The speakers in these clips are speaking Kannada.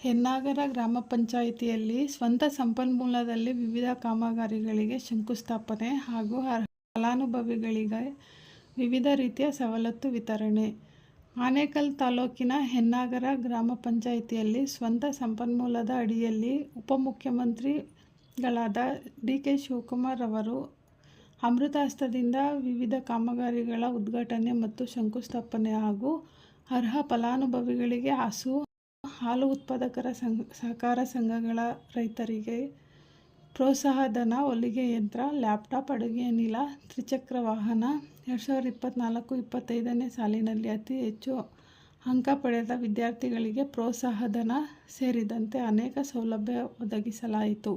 ಹೆನ್ನಾಗರ ಗ್ರಾಮ ಪಂಚಾಯಿತಿಯಲ್ಲಿ ಸ್ವಂತ ಸಂಪನ್ಮೂಲದಲ್ಲಿ ವಿವಿಧ ಕಾಮಗಾರಿಗಳಿಗೆ ಶಂಕುಸ್ಥಾಪನೆ ಹಾಗೂ ಫಲಾನುಭವಿಗಳಿಗೆ ವಿವಿಧ ರೀತಿಯ ಸವಲತ್ತು ವಿತರಣೆ. ಆನೇಕಲ್ ತಾಲೂಕಿನ ಹೆನ್ನಾಗರ ಗ್ರಾಮ ಪಂಚಾಯಿತಿಯಲ್ಲಿ ಸ್ವಂತ ಸಂಪನ್ಮೂಲದ ಅಡಿಯಲ್ಲಿ ಉಪಮುಖ್ಯಮಂತ್ರಿಗಳಾದ ಡಿ ಕೆ ಶಿವಕುಮಾರ್ ಅವರು ಅಮೃತಾಸ್ತ್ರದಿಂದ ವಿವಿಧ ಕಾಮಗಾರಿಗಳ ಉದ್ಘಾಟನೆ ಮತ್ತು ಶಂಕುಸ್ಥಾಪನೆ ಹಾಗೂ ಅರ್ಹ ಫಲಾನುಭವಿಗಳಿಗೆ ಹಸು ಹಾಲು ಉತ್ಪಾದಕರ ಸಂಘ, ಸಹಕಾರ ಸಂಘಗಳ ರೈತರಿಗೆ ಪ್ರೋತ್ಸಾಹಧನ, ಹೊಲಿಗೆ ಯಂತ್ರ, ಲ್ಯಾಪ್ಟಾಪ್, ಅಡುಗೆ ಅನಿಲ, ತ್ರಿಚಕ್ರ ವಾಹನ, ಎರಡು ಸಾವಿರದ ಇಪ್ಪತ್ತ್ನಾಲ್ಕು ಇಪ್ಪತ್ತೈದನೇ ಸಾಲಿನಲ್ಲಿ ಅತಿ ಹೆಚ್ಚು ಅಂಕ ಪಡೆದ ವಿದ್ಯಾರ್ಥಿಗಳಿಗೆ ಪ್ರೋತ್ಸಾಹಧನ ಸೇರಿದಂತೆ ಅನೇಕ ಸೌಲಭ್ಯ ಒದಗಿಸಲಾಯಿತು.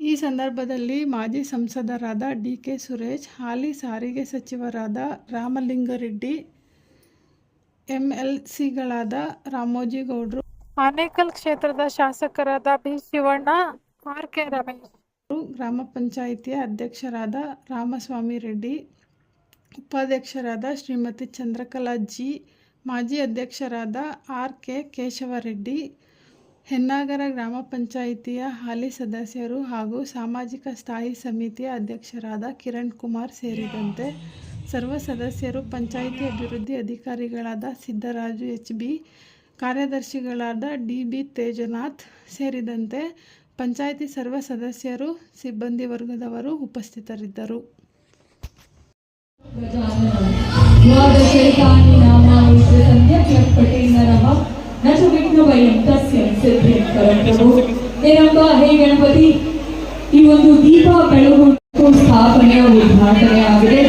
ಈ ಸಂದರ್ಭದಲ್ಲಿ ಮಾಜಿ ಸಂಸದರಾದ ಡಿ ಕೆ ಸುರೇಶ್, ಹಾಲಿ ಸಾರಿಗೆ ಸಚಿವರಾದ ರಾಮಲಿಂಗಾರೆಡ್ಡಿ ಎಂಎಲ್ಸಿಗಳಾದ ರಾಮೋಜಿಗೌಡರು ಆನೇಕಲ್ ಕ್ಷೇತ್ರದ ಶಾಸಕರಾದ B Shivanna R K Ramesh ಗ್ರಾಮ ಪಂಚಾಯಿತಿಯ ಅಧ್ಯಕ್ಷರಾದ ರಾಮಸ್ವಾಮಿ ರೆಡ್ಡಿ ಉಪಾಧ್ಯಕ್ಷರಾದ ಶ್ರೀಮತಿ ಚಂದ್ರಕಲಾ ಜಿ ಮಾಜಿ ಅಧ್ಯಕ್ಷರಾದ ಆರ್ ಕೆ ಕೇಶವರೆಡ್ಡಿ ಹೆನ್ನಾಗರ ಗ್ರಾಮ ಪಂಚಾಯಿತಿಯ ಹಾಲಿ ಸದಸ್ಯರು ಹಾಗೂ ಸಾಮಾಜಿಕ ಸ್ಥಾಯಿ ಸಮಿತಿಯ ಅಧ್ಯಕ್ಷರಾದ ಕಿರಣ್ ಕುಮಾರ್ ಸೇರಿದಂತೆ ಸರ್ವ ಸದಸ್ಯರು ಪಂಚಾಯಿತಿ ಅಭಿವೃದ್ಧಿ ಅಧಿಕಾರಿಗಳಾದ ಸಿದ್ದರಾಜು ಎಚ್ ಬಿ ಕಾರ್ಯದರ್ಶಿಗಳಾದ ಡಿ ಬಿ ತೇಜನಾಥ್ ಸೇರಿದಂತೆ ಪಂಚಾಯಿತಿ ಸರ್ವ ಸದಸ್ಯರು, ಸಿಬ್ಬಂದಿ ವರ್ಗದವರು ಉಪಸ್ಥಿತರಿದ್ದರು. ಈ ಒಂದು ದೀಪ ಬೆಳಗು ಸ್ಥಾಪನೆಯ ಉದ್ಘಾಟನೆ ಆಗಿದೆ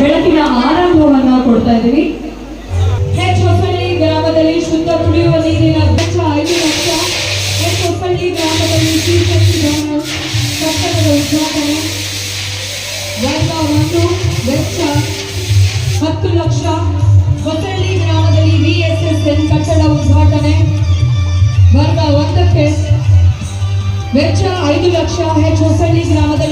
ಬೆಳಕಿನ ಆರಂಭವನ್ನ ಕೊಡ್ತಾ ಇದ್ದೀವಿ. ಹೆಚ್ ಹೊಸಳ್ಳಿ ಗ್ರಾಮದಲ್ಲಿ ಶುದ್ಧ ಕುಡಿಯುವ ನೀರಿನ ವೆಚ್ಚ ಐದು ಲಕ್ಷ. ಹೆಚ್ ಹೊಸಳ್ಳಿ ಗ್ರಾಮದಲ್ಲಿ ಶ್ರೀಶಕ್ತಿ ಭವನ ಕಟ್ಟಡದ ಉದ್ಘಾಟನೆ. ವರ್ಗ ಒಂದು ವೆಚ್ಚ ಹತ್ತು ಲಕ್ಷ. ಹೊಸಳ್ಳಿ ಗ್ರಾಮದಲ್ಲಿ ವಿಎಸ್ಎಸ್ಎನ್ ಕಟ್ಟಡ ಉದ್ಘಾಟನೆ. ವರ್ಗ ಒಂದಕ್ಕೆ ವೆಚ್ಚ ಐದು ಲಕ್ಷ. ಹೆಚ್ ಹೊಸಳ್ಳಿ ಗ್ರಾಮದಲ್ಲಿ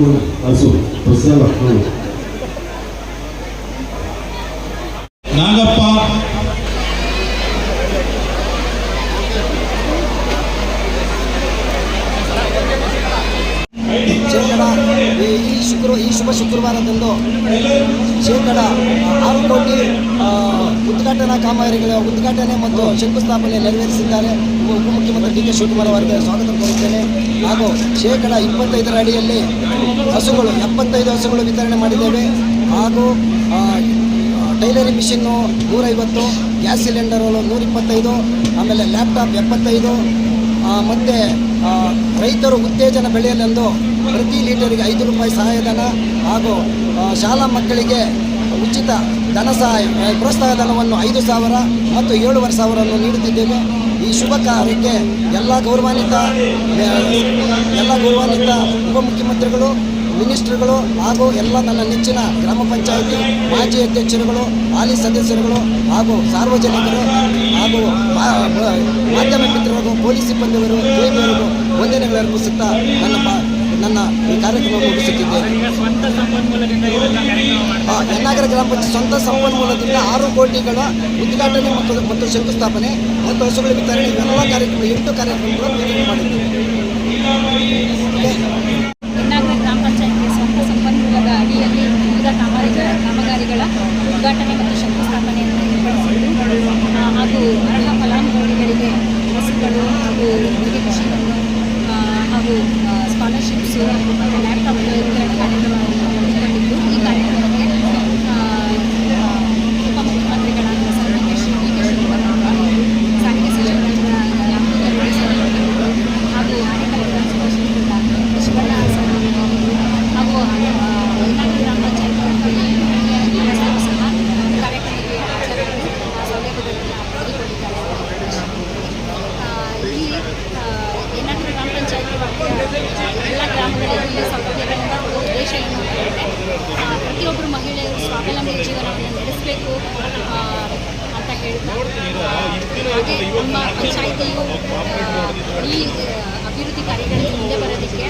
ನಂಬರ್ ಬಸ್ಸಿಗೆ ಕೊಡು ಹಸು ಬಸ್ ಅಲ್ಲ ಕೊಡು ನಾಗಪ್ಪ ಶೇಕಡ ಈ ಈ ಶುಕ್ರ ಈ ಶುಭ ಶುಕ್ರವಾರದಂದು ಶೇಕಡ ಆರು ಕೋಟಿ ಆ, ಉದ್ಘಾಟನಾ ಕಾಮಗಾರಿಗಳ ಉದ್ಘಾಟನೆ ಮತ್ತು ಶಂಕುಸ್ಥಾಪನೆ ನೆರವೇರಿಸಿದ್ದಾರೆ. ಉಪ- ಉಪಮುಖ್ಯಮಂತ್ರಿ ಡಿ ಕೆ ಶಿವಕುಮಾರ್ ಅವರಿಗೆ ಸ್ವಾಗತ ಕೋರುತ್ತೇನೆ. ಹಾಗೂ ಶೇಕಡ ಇಪ್ಪತ್ತೈದರ ಅಡಿಯಲ್ಲಿ ಹಸುಗಳು, ಎಪ್ಪತ್ತೈದು ಹಸುಗಳು ವಿತರಣೆ ಮಾಡಿದ್ದೇವೆ. ಹಾಗೂ ಟೈಲರಿಂಗ್ ಮಿಷಿನ್ನು ನೂರೈವತ್ತು, ಗ್ಯಾಸ್ ಸಿಲಿಂಡರು ನೂರಿಪ್ಪತ್ತೈದು, ಆಮೇಲೆ ಲ್ಯಾಪ್ಟಾಪ್ ಎಪ್ಪತ್ತೈದು ಮತ್ತೆ ರೈತರು ಉತ್ತೇಜನ ಬೆಳೆಯಲೆಂದು ಪ್ರತಿ ಲೀಟರಿಗೆ ಐದು ರೂಪಾಯಿ ಸಹಾಯಧನ ಹಾಗೂ ಶಾಲಾ ಮಕ್ಕಳಿಗೆ ಉಚಿತ ಧನ ಸಹಾಯ ಪ್ರೋತ್ಸಾಹ ಧನವನ್ನು ಐದು ಸಾವಿರ ಮತ್ತು ಏಳುವರೆ ಸಾವಿರವನ್ನು ನೀಡುತ್ತಿದ್ದೇವೆ. ಈ ಶುಭ ಕಾರ್ಯಕ್ಕೆ ಎಲ್ಲ ಗೌರವಾನ್ವಿತ ಎಲ್ಲ ಗೌರವಾನ್ವಿತ ಉಪಮುಖ್ಯಮಂತ್ರಿಗಳು, ಮಿನಿಸ್ಟ್ರ್ಗಳು ಹಾಗೂ ಎಲ್ಲ ನನ್ನ ನೆಚ್ಚಿನ ಗ್ರಾಮ ಪಂಚಾಯಿತಿ ಮಾಜಿ ಅಧ್ಯಕ್ಷರುಗಳು, ಹಾಲಿ ಸದಸ್ಯರುಗಳು ಹಾಗೂ ಸಾರ್ವಜನಿಕರು ಹಾಗೂ ಮಾಧ್ಯಮ ಮಿತ್ರರಿಗೂ ಪೊಲೀಸ್ ಸಿಬ್ಬಂದಿಗಳು ಪ್ರೇಮಿಯರಿಗೂ ವಂದನೆಗಳು ಅರ್ಪಿಸುತ್ತಾ ನನ್ನ ನನ್ನ ಈ ಕಾರ್ಯಕ್ರಮ ಮುಗಿಸುತ್ತಿದ್ದೇನೆ. ಯನ್ನಾಗರ ಗ್ರಾಮ ಪಂಚಾಯತ್ ಸ್ವಂತ ಸಂಪನ್ಮೂಲದಿಂದ ಆರು ಕೋಟಿಗಳ ಉದ್ಘಾಟನೆ ಮತ್ತು ಮತ್ತು ಶಂಕುಸ್ಥಾಪನೆ ಮತ್ತು ಹಸುಗಳ ವಿತರಣೆ ಇವೆಲ್ಲ ಕಾರ್ಯಕ್ರಮ, ಎಂಟು ಕಾರ್ಯಕ್ರಮಗಳನ್ನು ವಿತರಣೆ ಹೆನ್ನಾಗರ ಗ್ರಾಮ ಪಂಚಾಯತ್ಗೆ ಸ್ವಂತ ಸಂಪನ್ಮೂಲದ ಅಡಿಯಲ್ಲಿ ವಿವಿಧ ಕಾಮಗಾರಿಗಳ ಉದ್ಘಾಟನೆ ಮತ್ತು ಶಂಕುಸ್ಥಾಪನೆಯನ್ನು ಏರ್ಪಡಿಸಿದ್ದು ಆ, ಹಾಗೂ ಅರ್ಹ ಫಲಾನುಭವಿಗಳಿಗೆ ಹಸುಗಳು ಹಾಗೂ ಹೊಲಿಗೆ ಮಿಷಿನನ್ನು ಆ, ಹಾಗೂ ಸ್ಕಾಲರ್ಶಿಪ್ಸು ಮತ್ತು ಲ್ಯಾಪ್ಟಾಪ್ ವಿತರಣೆ ಕಾರ್ಯಕ್ರಮವನ್ನು ಹಮ್ಮಿಕೊಂಡಿದ್ದು ಈ ಕಾರ್ಯಕ್ರಮಕ್ಕೆ ಆ, ಆ, ಉಪಮುಖ್ಯಮಂತ್ರಿಗಳಾದ ಸನ್ಮಾನ್ಯ ಶ್ರೀ ಡಿ ಕೆ ಶಿವಕುಮಾರ್ ಅವರು, ಸಾರಿಗೆ ಸಚಿವರಾದ ರಾಮಲಿಂಗಾರೆಡ್ಡಿ ಸರ್ ಅವರು, ಹಾಗೂ ಆನೇಕಲ್ ವಿಧಾನಸಭಾ ಕ್ಷೇತ್ರದ ಶಿವಣ್ಣ ಸರ್ ಅವರು, ಹಾಗೂ ಆ, ಯಲ್ಲಾಂಗಿ ಗ್ರಾಮ ಪಂಚಾಯತ್ ವ್ಯಾಪ್ತಿಯಲ್ಲಿ ಸಹ ಕಾರ್ಯಕ್ರಮ ಹೇಳ್ತಾ ಅಭಿವೃದ್ಧಿ ಮುಂದೆ ಬರೋದಕ್ಕೆ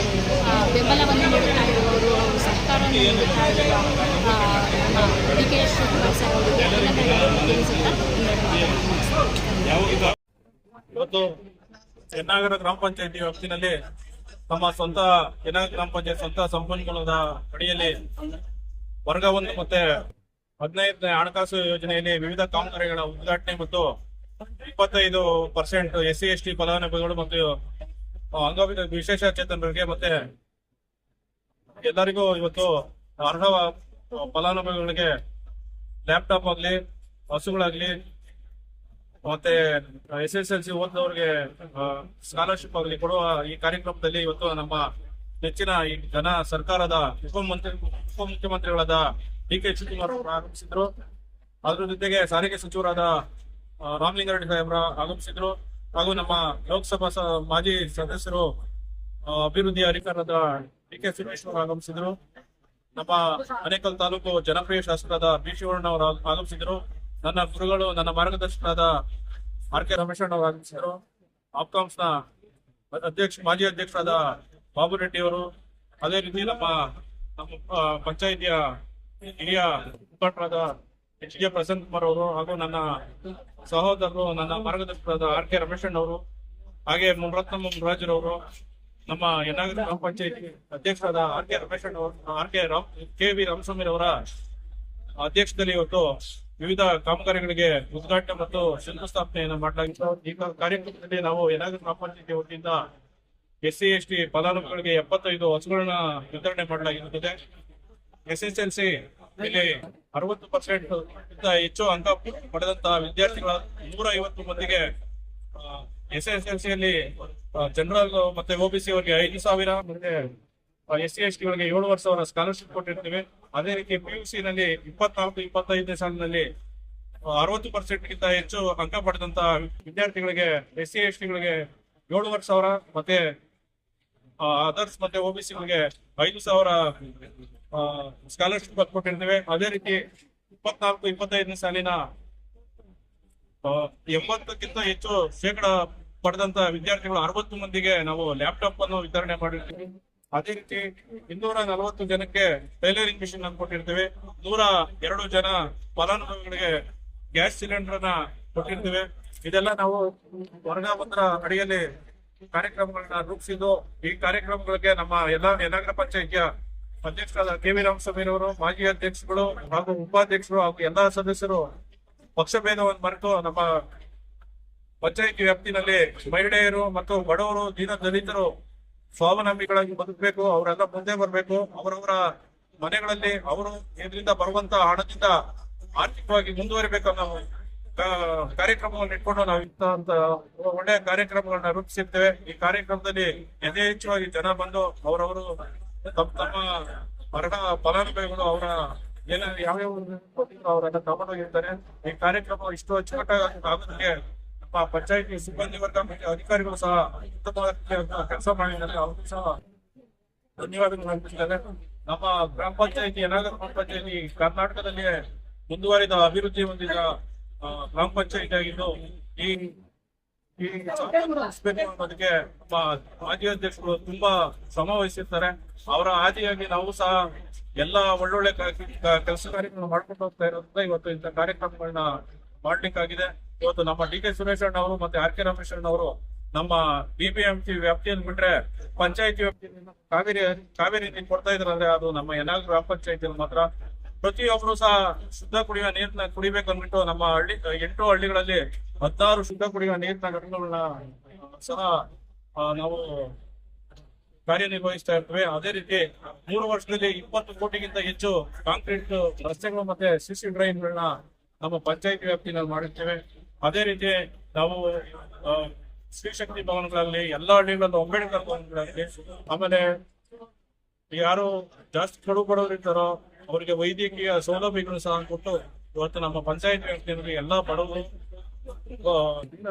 ಬೆಂಬಲವನ್ನು ನೀಡುತ್ತಾ ಇರುವವರು ಸರ್ಕಾರ ನೀಡುತ್ತಾ ಇರುವ ಡಿ ಕೆ ಶಿವಕುಮಾರ್ ಸರ್ ಅವರಿಗೆ. ಇವತ್ತು ಚೆನ್ನಾಗರ ಗ್ರಾಮ ಪಂಚಾಯತಿ ವ್ಯಾಪ್ತಿನಲ್ಲಿ ತಮ್ಮ ಸ್ವಂತ ಚೆನ್ನಾಗ ಗ್ರಾಮ ಪಂಚಾಯತ್ ಸ್ವಂತ ಸಂಪನ್ಮೂಲದ ಅಡಿಯಲ್ಲಿ ವರ್ಗ ಒಂದು ಮತ್ತೆ ಹದಿನೈದನೇ ಹಣಕಾಸು ಯೋಜನೆಯಲ್ಲಿ ವಿವಿಧ ಕಾಮಗಾರಿಗಳ ಉದ್ಘಾಟನೆ ಮತ್ತು ಇಪ್ಪತ್ತೈದು percent S C S T ಫಲಾನುಭವಿಗಳು ಮತ್ತು ಅಂಗವಿಕ ವಿಶೇಷ ಚೇತನರಿಗೆ ಮತ್ತೆ ಎಲ್ಲರಿಗೂ ಇವತ್ತು ಅರ್ಹ ಫಲಾನುಭವಿಗಳಿಗೆ ಲ್ಯಾಪ್ಟಾಪ್ ಆಗ್ಲಿ ಹಸುಗಳಾಗ್ಲಿ ಮತ್ತೆ ಎಸ್ ಎಸ್ ಎಲ್ ಸಿ ಓದಿದವ್ರಿಗೆ ಸ್ಕಾಲರ್ಶಿಪ್ ಆಗಲಿ ಕೊಡುವ ಈ ಕಾರ್ಯಕ್ರಮದಲ್ಲಿ ಇವತ್ತು ನಮ್ಮ ನೆಚ್ಚಿನ ಈ ಜನ ಸರ್ಕಾರದ ಉಪಮಂತ್ರಿ ಉಪಮುಖ್ಯಮಂತ್ರಿಗಳಾದ ಡಿ ಕೆ ಶಿವಕುಮಾರ್ ಆಗಮಿಸಿದ್ರು. ಅದ್ರ ಜೊತೆಗೆ ಸಾರಿಗೆ ಸಚಿವರಾದ ರಾಮಲಿಂಗಾರೆಡ್ಡಿ ಸಾಹೇಬ್ರ ಆಗಮಿಸಿದ್ರು. ಹಾಗೂ ನಮ್ಮ ಲೋಕಸಭಾ ಮಾಜಿ ಸದಸ್ಯರು ಅಭಿವೃದ್ಧಿ ಅಧಿಕಾರದ ಡಿ ಕೆ ಸುರೇಶ್ ಅವರು ಆಗಮಿಸಿದ್ರು. ನಮ್ಮ ಅನೇಕಲ್ ತಾಲೂಕು ಜನಪ್ರಿಯ ಶಾಸಕರಾದ ಬಿ ಶಿವಣ್ಣ ಅವರು ಆಗಮಿಸಿದ್ರು. ನನ್ನ ಗುರುಗಳು, ನನ್ನ ಮಾರ್ಗದರ್ಶಕರಾದ ಆರ್ ಕೆ ರಮೇಶಣ್ಣ ಅವರು ಆಗಮಿಸಿದ್ರು. ಆಪ್ಕಾಮ್ಸ್ನ ಅಧ್ಯಕ್ಷ, ಮಾಜಿ ಅಧ್ಯಕ್ಷರಾದ ಬಾಬು ರೆಡ್ಡಿ ಅವರು. ಅದೇ ರೀತಿ ನಮ್ಮ ನಮ್ಮ ಪಂಚಾಯಿತಿಯ ಹಿರಿಯ ಮುಖಂಡರಾದ ಎಚ್ ಡಿ ಪ್ರಸನ್ನ ಕುಮಾರ್ ಅವರು ಹಾಗೂ ನನ್ನ ಸಹೋದರರು, ನನ್ನ ಮಾರ್ಗದರ್ಶಕರಾದ ಆರ್ ಕೆ ರಮೇಶ್ ಅವರು, ಹಾಗೆ ಮುನರತ್ನಮ್ಮ ಮುರಾಜರವರು ನಮ್ಮ ಯನಾಗರ ಗ್ರಾಮ ಪಂಚಾಯತಿ ಅಧ್ಯಕ್ಷರಾದ ಆರ್ ಕೆ ರಮೇಶ್ ಅವರು, R K Ram, K V Ramaswamy ಅವರ ಅಧ್ಯಕ್ಷದಲ್ಲಿ ಇವತ್ತು ವಿವಿಧ ಕಾಮಗಾರಿಗಳಿಗೆ ಉದ್ಘಾಟನೆ ಮತ್ತು ಶಂಕುಸ್ಥಾಪನೆಯನ್ನು ಮಾಡಲಾಗಿತ್ತು. ಈ ಕಾರ್ಯಕ್ರಮದಲ್ಲಿ ನಾವು ಯನಾಗರ ಗ್ರಾಮ ಪಂಚಾಯತಿ ವತಿಯಿಂದ ಎಸ್ ಸಿ ಎಸ್ ಟಿ ಫಲಾನುಭವಿಗಳಿಗೆ ಎಪ್ಪತ್ತೈದು ಹಸುಗಳನ್ನ ವಿತರಣೆ ಮಾಡಲಾಗಿರುತ್ತದೆ. ಎಸ್ ಎಸ್ ಎಲ್ ಸಿ ಇಲ್ಲಿ ಅರವತ್ತು ಪರ್ಸೆಂಟ್ ಹೆಚ್ಚು ಅಂಕ ಪಡೆದಂತಹ ವಿದ್ಯಾರ್ಥಿಗಳ ನೂರ ಐವತ್ತು ಮಂದಿಗೆ ಎಸ್ ಎಸ್ ಎಲ್ ಸಿಯಲ್ಲಿ ಜನರಲ್ ಮತ್ತೆ ಒಬಿಸಿ ಅವರಿಗೆ ಐದು ಸಾವಿರ ಮತ್ತೆ ಎಸ್ ಸಿ ಎಸ್ ಟಿ ಗಳಿಗೆ ಏಳು ವರ್ಷ ಅವರ ಸ್ಕಾಲರ್ಶಿಪ್ ಕೊಟ್ಟಿರ್ತೀವಿ. ಅದೇ ರೀತಿ ಪಿ ಯು ಸಿ ನಲ್ಲಿ ಇಪ್ಪತ್ನಾಲ್ಕು, ಇಪ್ಪತ್ತೈದನೇ ಸಾಲಿನಲ್ಲಿ ಅರವತ್ತು ಪರ್ಸೆಂಟ್ ಗಿಂತ ಹೆಚ್ಚು ಅಂಕ ಪಡೆದಂತಹ ವಿದ್ಯಾರ್ಥಿಗಳಿಗೆ ಎಸ್ ಸಿ ಎಸ್ ಟಿಗಳಿಗೆ ಏಳುವರೆ ಸಾವಿರ ಮತ್ತೆ ಅದರ್ಸ್ ಮತ್ತೆ ಒಬಿಸಿಗಳಿಗೆ ಐದು ಸಾವಿರ ಸ್ಕಾಲರ್ಶಿಪ್ ಕೊಟ್ಟಿರ್ತೇವೆ ಅದೇ ರೀತಿ ಇಪ್ಪತ್ನಾಲ್ಕು, ಇಪ್ಪತ್ತೈದನೇ ಸಾಲಿನ ಎಂಬತ್ತಕ್ಕಿಂತ ಹೆಚ್ಚು ಶೇಕಡ ಪಡೆದಂತ ವಿದ್ಯಾರ್ಥಿಗಳು ಅರವತ್ತು ಮಂದಿಗೆ ನಾವು ಲ್ಯಾಪ್ಟಾಪ್ ಅನ್ನು ವಿತರಣೆ ಮಾಡಿರ್ತೀವಿ. ಅದೇ ರೀತಿ ಇನ್ನೂರ ನಲವತ್ತು ಜನಕ್ಕೆ ಟೈಲರಿಂಗ್ ಮಿಷಿನ್ ಅನ್ನು ಕೊಟ್ಟಿರ್ತೇವೆ. ನೂರ ಎರಡು ಜನ ಫಲಾನುಭವಿಗಳಿಗೆ ಗ್ಯಾಸ್ ಸಿಲಿಂಡರ್ನ ಕೊಟ್ಟಿರ್ತೇವೆ. ಇದೆಲ್ಲ ನಾವು ವರ್ಗಾಪತ್ರ ಅಡಿಯಲ್ಲಿ ಕಾರ್ಯಕ್ರಮಗಳನ್ನ ರೂಪಿಸಿದ್ದು. ಈ ಕಾರ್ಯಕ್ರಮಗಳಿಗೆ ನಮ್ಮ ಎಲ್ಲ ಯನಾಗರ ಪಂಚಾಯತಿಯ ಅಧ್ಯಕ್ಷರಾದ ಕೆ ವಿ ಮಾಜಿ ಅಧ್ಯಕ್ಷಗಳು ಹಾಗೂ ಉಪಾಧ್ಯಕ್ಷರು ಹಾಗೂ ಎಲ್ಲಾ ಸದಸ್ಯರು ಪಕ್ಷ ಭೇದವನ್ನು ಮರೆತು ನಮ್ಮ ಪಂಚಾಯತಿ ವ್ಯಾಪ್ತಿನಲ್ಲಿ ಮಹಿಳೆಯರು ಮತ್ತು ಬಡವರು, ದೀನ ದಲಿತರು ಸ್ವಾವಲಂಬಿಗಳಾಗಿ ಬದುಕಬೇಕು, ಅವರೆಲ್ಲ ಮುಂದೆ ಬರಬೇಕು. ಅವರವರ ಮನೆಗಳಲ್ಲಿ ಅವರು ಇದರಿಂದ ಬರುವಂತ ಹಣದಿಂದ ಆರ್ಥಿಕವಾಗಿ ಮುಂದುವರಿಬೇಕು ಕಾ- ಕಾರ್ಯಕ್ರಮವನ್ನು ಇಟ್ಕೊಂಡು ನಾವು ಇಂತಹ ಒಳ್ಳೆಯ ಕಾರ್ಯಕ್ರಮಗಳನ್ನ ರೂಪಿಸಿರ್ತೇವೆ. ಈ ಕಾರ್ಯಕ್ರಮದಲ್ಲಿ ಯಥೇಚ್ಛವಾಗಿ ಜನ ಬಂದು ಅವರವರು ತಮ್ಮ ತಮ್ಮ ಮರಣ ಫಲಾನುಭವಿಗಳು ಅವರ ಏನ ಯಾವ್ಯಾವ ಕೊಟ್ಟಿದ್ರು ತಗೊಂಡೋಗಿರ್ತಾರೆ ಈ ಕಾರ್ಯಕ್ರಮ ಇಷ್ಟು ಅಚ್ಚುಕಟ್ಟಾಗಿ ಆಗೋದಕ್ಕೆ ನಮ್ಮ ಪಂಚಾಯತಿ ಸಿಬ್ಬಂದಿ ವರ್ಗ ಮತ್ತು ಅಧಿಕಾರಿಗಳು ಸಹ ಉತ್ತಮವಾಗಿ ಕೆಲಸ ಮಾಡಿದ್ದಾರೆ. ಅವ್ರಿಗೂ ಸಹ ಧನ್ಯವಾದಗಳು ಅರ್ಪಿಸಿದ್ದಾರೆ ನಮ್ಮ ಗ್ರಾಮ ಪಂಚಾಯತಿ ಯನಾಗರ ಗ್ರಾಮ ಪಂಚಾಯತಿ ಕರ್ನಾಟಕದಲ್ಲಿ ಮುಂದುವರಿದ ಅಭಿವೃದ್ಧಿ ಹೊಂದಿದ ಗ್ರಾಮ ಪಂಚಾಯತಿ ಆಗಿದ್ದು ಈ ಈ ಅನ್ನೋದಕ್ಕೆ ನಮ್ಮ ಮಾಜಿ ಅಧ್ಯಕ್ಷರು ತುಂಬಾ ಶ್ರಮ ವಹಿಸಿರ್ತಾರೆ. ಅವರ ಆದಿಯಾಗಿ ನಾವು ಸಹ ಎಲ್ಲಾ ಒಳ್ಳೊಳ್ಳೆ ಕೆಲಸ ಕಾರ್ಯಗಳನ್ನು ಮಾಡ್ಕೊಂಡು ಹೋಗ್ತಾ ಇರೋದ್ರಿಂದ ಇವತ್ತು ಇಂಥ ಕಾರ್ಯಕ್ರಮಗಳನ್ನ ಮಾಡ್ಲಿಕ್ಕಾಗಿದೆ. ಇವತ್ತು ನಮ್ಮ ಡಿ ಕೆ ಸುರೇಶ್ ಅಣ್ಣ ಅವರು ಮತ್ತೆ ಆರ್ ಕೆ ರಮೇಶ್ ಅಣ್ಣ ಅವರು ನಮ್ಮ ಬಿಬಿಎಂಸಿ ವ್ಯಾಪ್ತಿಯಲ್ಲಿ ಬಿಟ್ರೆ ಪಂಚಾಯತಿ ವ್ಯಾಪ್ತಿಯಲ್ಲಿ ಕಾವೇರಿ ಕಾವೇರಿ ನೀರು ಕೊಡ್ತಾ ಇದ್ರಂದ್ರೆ ಅದು ನಮ್ಮ ಯನಾಗ್ ಗ್ರಾಮ ಪಂಚಾಯತಿಯಲ್ಲಿ ಮಾತ್ರ ಪ್ರತಿಯೊಬ್ರು ಸಹ ಶುದ್ಧ ಕುಡಿಯುವ ನೀರನ್ನ ಕುಡಿಬೇಕು ಅಂದ್ಬಿಟ್ಟು ನಮ್ಮ ಹಳ್ಳಿ ಎಂಟು ಹಳ್ಳಿಗಳಲ್ಲಿ ಹತ್ತಾರು ಶುದ್ಧ ಕುಡಿಯುವ ನೀರಿನ ಘಟನೆಗಳನ್ನ ಸಹ ನಾವು ಕಾರ್ಯನಿರ್ವಹಿಸ್ತಾ ಇರ್ತೇವೆ. ಅದೇ ರೀತಿ ಮೂರು ವರ್ಷದಲ್ಲಿ ಇಪ್ಪತ್ತು ಕೋಟಿಗಿಂತ ಹೆಚ್ಚು ಕಾಂಕ್ರೀಟ್ ರಸ್ತೆಗಳು ಮತ್ತೆ ಸಿಸಿ ಡ್ರೈನ್ಗಳನ್ನ ನಮ್ಮ ಪಂಚಾಯತ್ ವ್ಯಾಪ್ತಿನಲ್ಲಿ ಮಾಡಿರ್ತೇವೆ. ಅದೇ ರೀತಿ ನಾವು ಸ್ತ್ರೀ ಸ್ತ್ರೀಶಕ್ತಿ ಭವನಗಳಲ್ಲಿ ಎಲ್ಲಾ ಹಳ್ಳಿಗಳಲ್ಲೂ, ಅಂಬೇಡ್ಕರ್ ಭವನಗಳಲ್ಲಿ ಆಮೇಲೆ ಯಾರು ಜಾಸ್ತಿ ಕಡು ಬಡವರು ಇರ್ತಾರೋ ಅವರಿಗೆ ವೈದ್ಯಕೀಯ ಸೌಲಭ್ಯಗಳು ಸಹ ಕೊಟ್ಟು ಇವತ್ತು ನಮ್ಮ ಪಂಚಾಯತ್ ವ್ಯಾಪ್ತಿಯಲ್ಲಿ ಎಲ್ಲಾ ಬಡವರು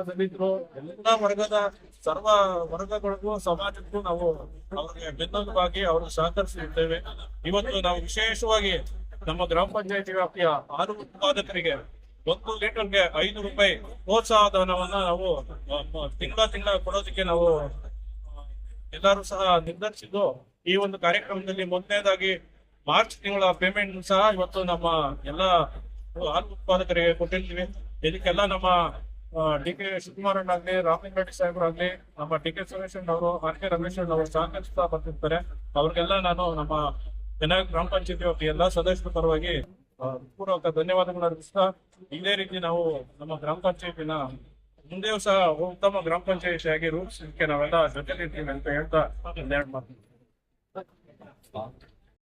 ದಲಿತರು ಎಲ್ಲಾ ವರ್ಗದ ಸರ್ವ ವರ್ಗಗಳಿಗೂ ಸಮಾಜಕ್ಕೂ ನಾವು ಅವ್ರಿಗೆ ಬೆನ್ನೆಲುಬಾಗಿ ಅವ್ರಿಗೆ ಸಹಕರಿಸುತ್ತೇವೆ ಇವತ್ತು ನಾವು ವಿಶೇಷವಾಗಿ ನಮ್ಮ ಗ್ರಾಮ ಪಂಚಾಯತಿ ವ್ಯಾಪ್ತಿಯ ಆರು ಉತ್ಪಾದಕರಿಗೆ ಒಂದು ಲೀಟರ್ಗೆ ಐದು ರೂಪಾಯಿ ಪ್ರೋತ್ಸಾಹ ಧನವನ್ನ ನಾವು ತಿಂಗಳ ತಿಂಗಳ ಕೊಡೋದಕ್ಕೆ ನಾವು ಎಲ್ಲರೂ ಸಹ ನಿರ್ಧರಿಸಿದ್ದು ಈ ಒಂದು ಕಾರ್ಯಕ್ರಮದಲ್ಲಿ ಮೊದಲನೇದಾಗಿ ಮಾರ್ಚ್ ತಿಂಗಳ ಪೇಮೆಂಟ್ ಸಹ ಇವತ್ತು ನಮ್ಮ ಎಲ್ಲ ಹಾಲು ಉತ್ಪಾದಕರಿಗೆ ಕೊಟ್ಟಿರ್ತೀವಿ. ಇದಕ್ಕೆಲ್ಲ ನಮ್ಮ ಡಿ ಕೆ ಶಿವಕುಮಾರಣ್ಣ ಆಗ್ಲಿ ರಾಮಲಿಂಗಾರೆಡ್ಡಿ ಸಾಹೇಬರಾಗ್ಲಿ ನಮ್ಮ ಡಿ ಕೆ ಸುರೇಶ್ ಅವರು, ಆರ್ ಕೆ ರಮೇಶ್ ಅವರು ಸಹಕರಿಸ್ತಾ ಬರ್ತಿರ್ತಾರೆ ಅವ್ರಿಗೆಲ್ಲ ನಾನು ನಮ್ಮ ಜನ ಗ್ರಾಮ ಪಂಚಾಯತಿ ಎಲ್ಲ ಎಲ್ಲಾ ಸದಸ್ಯರ ಪರವಾಗಿ ಪೂರ್ವಕ ಧನ್ಯವಾದಗಳು ಅರ್ಪಿಸ್ತಾ, ಇದೇ ರೀತಿ ನಾವು ನಮ್ಮ ಗ್ರಾಮ ಪಂಚಾಯತಿನ ಮುಂದೆಯೂ ಸಹ ಉತ್ತಮ ಗ್ರಾಮ ಪಂಚಾಯತಿಯಾಗಿ ರೂಪಿಸಲಿಕ್ಕೆ ನಾವೆಲ್ಲ ಜೊತೆಲಿರ್ತೀವಿ ಅಂತ ಹೇಳ್ತಾ ಮಾಡ್ತೀವಿ